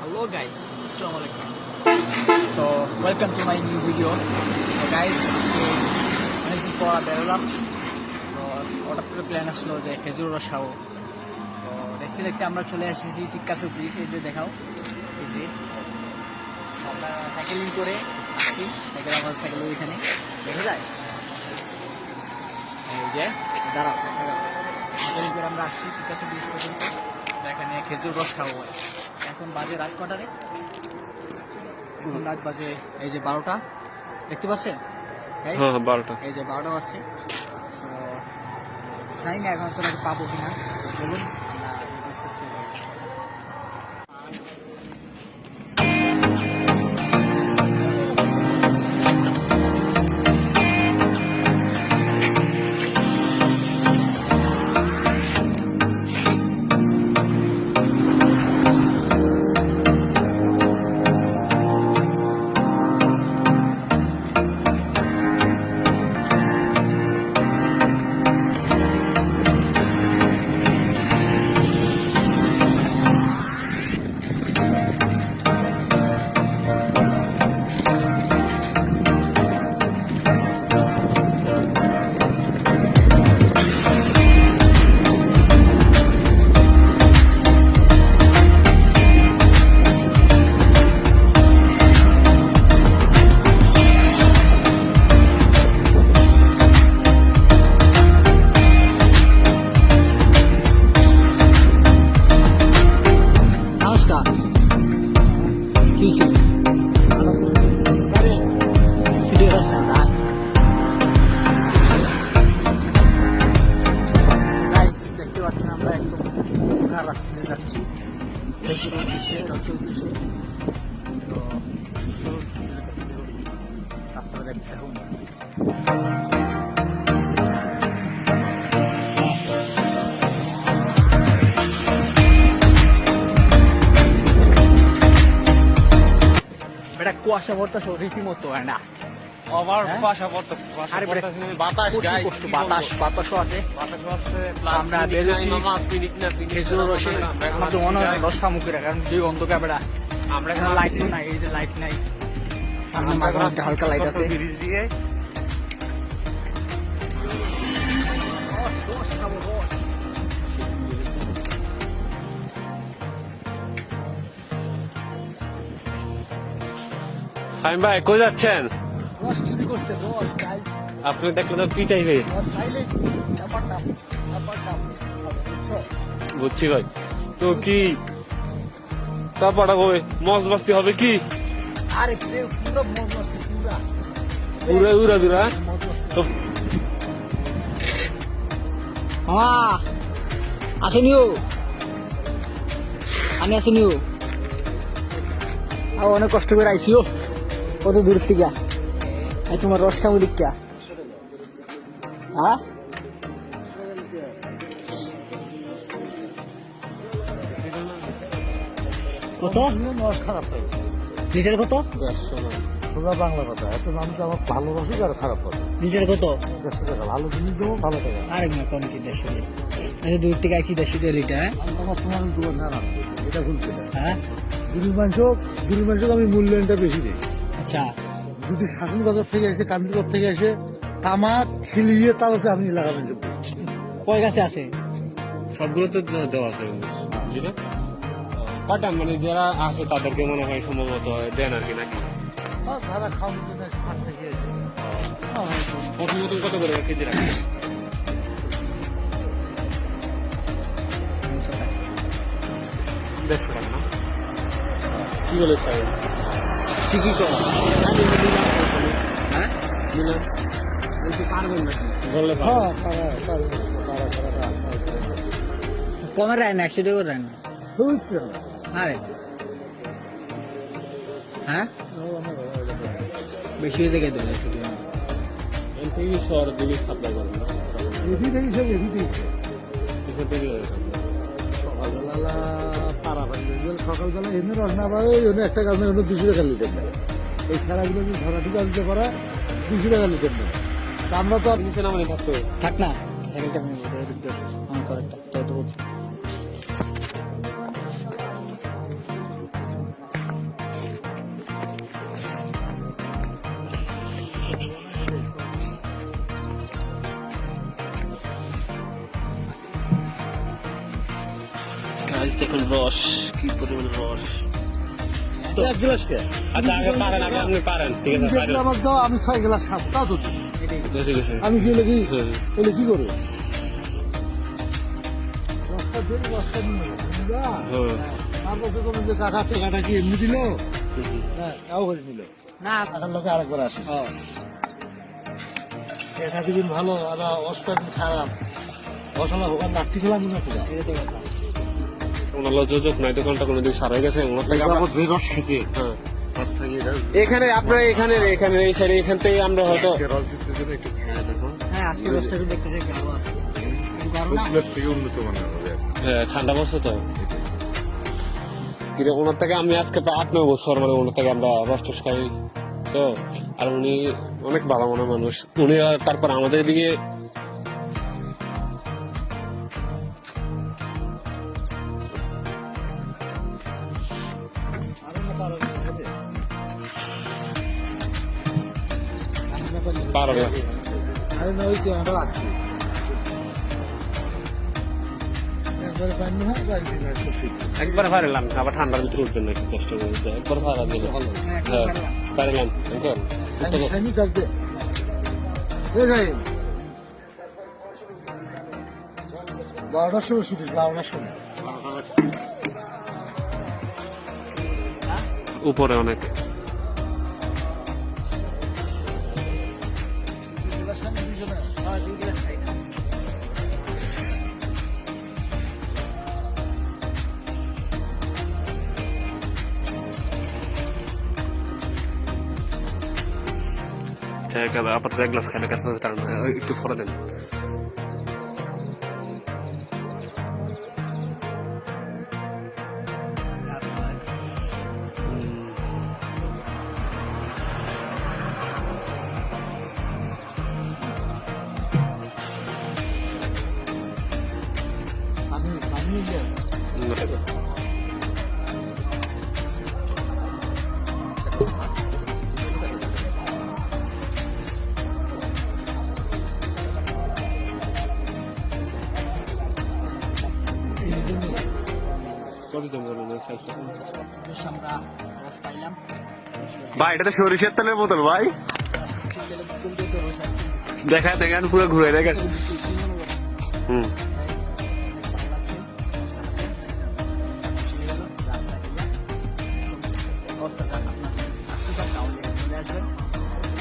Hello guys আসসালামু আলাইকুম তো welcome to my new video তো গাইস আজকে অনেকদিন পর বেরোলাম তো, হঠাৎ করে প্ল্যান আসলো যে খেজুর রস খাব। তো, দেখতে দেখতে আমরা চলে এসেছি টিক্কাসু ব্রিজ এই যে দেখাও। এই যে। আমরা সাইকেলিং করে আসছি। সাইকেল আমার সাইকেল ওইখানে। দেখা যায়? এই যে, দাঁড়াও সাইকেলিং করে আমরা আসছি টিক্কাসু ব্রিজ পর্যন্ত। এখানে খেজুর রস খাব এখন বাজে রাত কটারে? এখন রাত বাজে এই যে বারোটা। দেখতে পাচ্ছেন? হ্যাঁ হ্যাঁ বারোটা। এই যে বারোটা বাজছে। জানি না এখন তো পাবো কিনা। বলুন। যাচ্ছি। তো রাস্তাটা দেখতে থাকুন এটা কুয়াশা পড়তেছে রীতিমতো হয় না? বাসা পড়তেছে বাতাস কষ্ট, বাতাস বাতাসও আছে। আমরা বেরোছি, খেজুর রসে আমার তো মনে হয় guys, মুখে কারণ যে অন্ধকার বেড়া আমরা এখানে লাইট নাই এই যে লাইট নাই। সামনে মাঝে মধ্যে হালকা লাইট আছে। ব্রিজ দিয়ে। ফাইম ভাই কই যাচ্ছেন? রস চুরি করতে রস আপনি দেখলে তো পিটাইবে বুঝছ? ভাই। তো কি? তারপরে হবে মজ বস্তি হবে কি? আরে পুরো মন মস্তি পুরা। উড়া উড়া দুরা মজ মস্তি তো হ্যাঁ আমি আসেনিও আর অনেক কষ্ট করে আইসিও কত দূর থেকে? তোমার রস খাব দিকা হ্যাঁ? কত? খারাপ লিটার কত? তোমরা বাংলা কথা এত দাম তো আমার ভালো রসিক আর খারাপ কথা। লিটার কত? দেড়শো টাকা ভালো জিনিস দেবো ভালো টাকা। আরে না কম কি দেড়শো দূর থেকে আইসি দেড়শো টাকা লিটার হ্যাঁ? আমার তোমার দোকান না এটা হ্যাঁ? মাংস মাংস আমি মূল্যায়নটা বেশি দিই। আচ্ছা। যদি শাসন বাজার থেকে এসে কান্দিগর থেকে এসে তামাক খিলিয়ে তাও হচ্ছে আমি লাগাবেন কয় গাছে আছে? সবগুলো তো দেওয়া আছে। কটা মানে যারা আছে তাদেরকে মনে হয় সম্ভবত দেন আর কি নাকি? তারা খাওয়ানোর জন্য হাট থেকে এসে। কত করে কেজি রাখে দেড়শো টাকা না? কি বলে সাহেব ঠিকই হ্যাঁ কমে রায় না একশো টাকা করে রায় না আরে। হ্যাঁ? বেশি থেকে দেবে একশো টাকা। এখান থেকে শহরের দিকে সাপ্লাই করেন না থেকে সব এভি থেকে। সকালবেলা এমনি রস না পাবে জন্য একটা গাছ অন্য দুশো টাকা লিটার নেয় এই সারাগুলো যদি ধরা ঠিক আনতে পারা দুশো টাকা লিটার নেয় তা আমরা তো আর থাক না। দেখুন রস কি পরিমাণ রস এক গ্লাস কে? আচ্ছা আগে পারেন আগে আপনি পারেন। ঠিক আছে পারেন। আমার দাও আমি ছয় গ্লাস খাব। তো আমি কি লাগি। বলে কি করব রাস্তা দিয়ে রাস্তা নিয়ে? হুম। তারপর তো তুমি যে টাকা টাকাটা কি এমনি দিল? হ্যাঁ তাও করে নিল। না। টাকার লোকে আরেকবার আসে। দিবেন ভালো আর অবস্থা দিন খারাপ। মশলা হোকার লাঠি খেলাম না আছে। যোজক নাই দোকানটা কোনোদিন সারা গেছে ওনার থেকে আমরা যে রস খেতে হ্যাঁ। তার থেকে এটা এখানে আপনার এখানে এখানে এই সাইডে এখান থেকে আমরা হয়তো হ্যাঁ হ্যাঁ, ঠান্ডা বছর তো। কিন্তু ওনার থেকে আমি আজকে প্রায় আট নয় বছর মানে ওনার থেকে আমরা রস টস খাই তো। আর উনি অনেক ভালো মনে মানুষ। উনি তারপর আমাদের দিকে পারবে। আরে না হয়েছে আমরা আসছি। একবারে পারলাম আবার ঠান্ডার ভিতরে উঠবেন না একটু কষ্ট করে একবার পারা দিল ভালো হ্যাঁ, হ্যাঁ পারলাম। বারোটার সময় ছুটি বারোটার সময়। উপরে অনেক। ঠিক আছে আপাতত এক গ্লাস খাইলে কাছে তার না একটু ভাই এটা তো সরিষার তেলের বোতল ভাই। দেখা দেখেন পুরো ঘুরে দেখেন? হুম হলো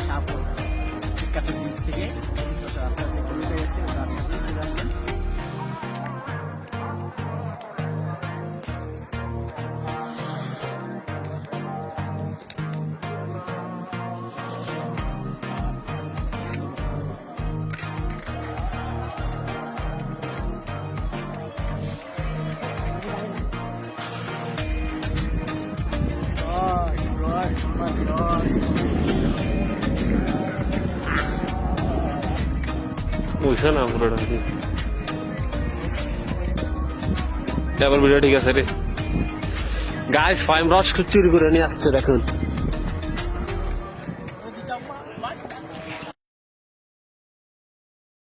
রাস্তা কাছে থেকে রাস্তা দিয়ে গলিতে গেছে রাস্তা দিয়ে চলে আসবেন বুঝছে না পুরোটা ডাবল ভিডিও ঠিক আছে রে। গায়ে ফাইম রস চুরি করে নিয়ে আসছে, দেখুন।